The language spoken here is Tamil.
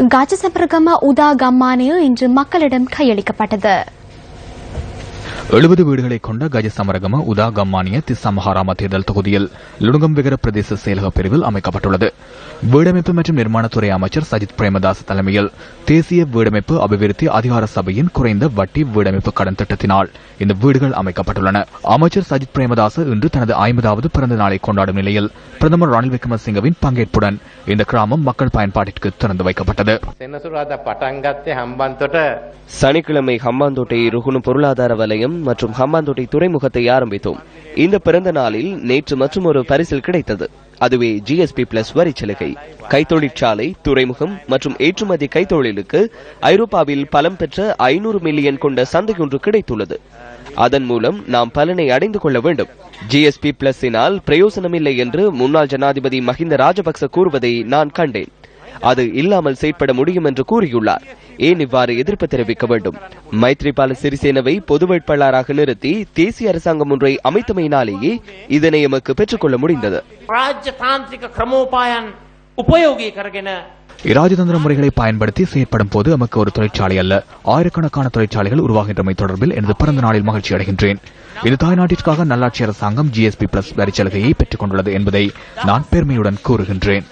கஜசபரகம உதா கம்மானில் இன்று மக்களிடம் கையளிக்கப்பட்டது. எழுபது வீடுகளை கொண்ட கஜ சமரகம உதா கம்மானிய திஸ்ஸா தேர்தல் தொகுதியில் லுணுகம் விகர பிரதேச செயலக பிரிவில் அமைக்கப்பட்டுள்ளது. வீடமைப்பு மற்றும் நிர்மாணத்துறை அமைச்சர் சஜித் பிரேமதாஸ் தலைமையில் தேசிய வீடமைப்பு அபிவிருத்தி அதிகார சபையின் குறைந்த வட்டி வீடமைப்பு கடன் திட்டத்தினால் இந்த வீடுகள் அமைக்கப்பட்டுள்ளன. அமைச்சர் சஜித் பிரேமதாஸ் இன்று தனது ஐம்பதாவது பிறந்த நாளை கொண்டாடும் நிலையில் பிரதமர் ரணில் விக்ரமசிங்கவின் பங்கேற்புடன் இந்த கிராமம் மக்கள் பயன்பாட்டிற்கு திறந்து வைக்கப்பட்டது. சனிக்கிழமை ஹம்பாந்தோட்டை ருகுணு பொருளாதார வலயம் மற்றும் ஹம்பாந்தோட்டை துறைமுகத்தை ஆரம்பித்தோம். இந்த பிறந்த நாளில் நேற்று மற்றும் ஒரு பரிசில் கிடைத்தது. அதுவே ஜிஎஸ்பி பிளஸ் வரி சலுகை. கைத்தொழிற்சாலை துறைமுகம் மற்றும் ஏற்றுமதி கைத்தொழிலுக்கு ஐரோப்பாவில் பலம் பெற்ற ஐநூறு மில்லியன் கொண்ட சந்தை ஒன்று கிடைத்துள்ளது. அதன் மூலம் நாம் பலனை அடைந்து கொள்ள வேண்டும். ஜிஎஸ்பி பிளஸினால் பிரயோசனமில்லை என்று முன்னாள் ஜனாதிபதி மஹிந்த ராஜபக்ச கூறுவதை நான் கண்டேன். அது இல்லாமல் செயற்பட முடியும் என்று கூறியுள்ளார். ஏன் இவ்வாறு எதிர்ப்பு தெரிவிக்க வேண்டும்? மைத்ரிபால சிறிசேனவை பொது வேட்பாளராக நிறுத்தி தேசிய அரசாங்கம் ஒன்றை அமைத்தமையினாலேயே இதனை எமக்கு பெற்றுக்கொள்ள முடிந்தது. இராஜதந்திர முறைகளை பயன்படுத்தி செயற்படும் போது நமக்கு ஒரு தொழிற்சாலை அல்ல. ஆயிரக்கணக்கான தொழிற்சாலைகள் உருவாகின்றமை தொடர்பில் எனது பிறந்த நாளில் மகிழ்ச்சி அடைகின்றேன். இது தாய்நாட்டிற்காக நல்லாட்சி அரசாங்கம் ஜிஎஸ்பி பிளஸ் வரிச்சலுகையை பெற்றுக் கொண்டுள்ளது என்பதை நான் பெருமையுடன் கூறுகின்றேன்.